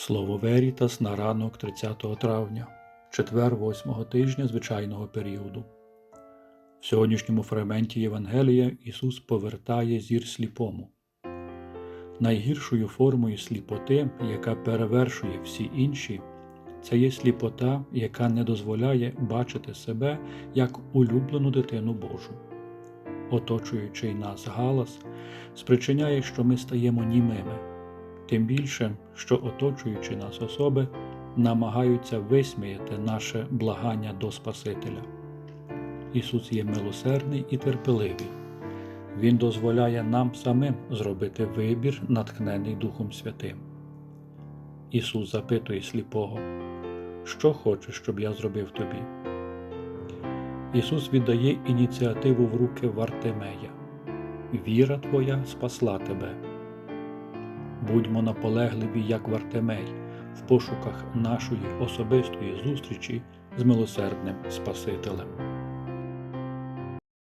Слово Верітас на ранок 30 травня, четвер 8 тижня звичайного періоду. В сьогоднішньому фрагменті Євангелія Ісус повертає зір сліпому. Найгіршою формою сліпоти, яка перевершує всі інші, це є сліпота, яка не дозволяє бачити себе як улюблену дитину Божу. Оточуючий нас галас спричиняє, що ми стаємо німими, тим більше, що оточуючі нас особи намагаються висміяти наше благання до Спасителя. Ісус є милосердний і терпеливий. Він дозволяє нам самим зробити вибір, натхнений Духом Святим. Ісус запитує сліпого, що хочеш, щоб я зробив тобі? Ісус віддає ініціативу в руки Вартимея. Віра твоя спасла тебе. Будьмо наполегливі, як Вартимей, в пошуках нашої особистої зустрічі з милосердним Спасителем.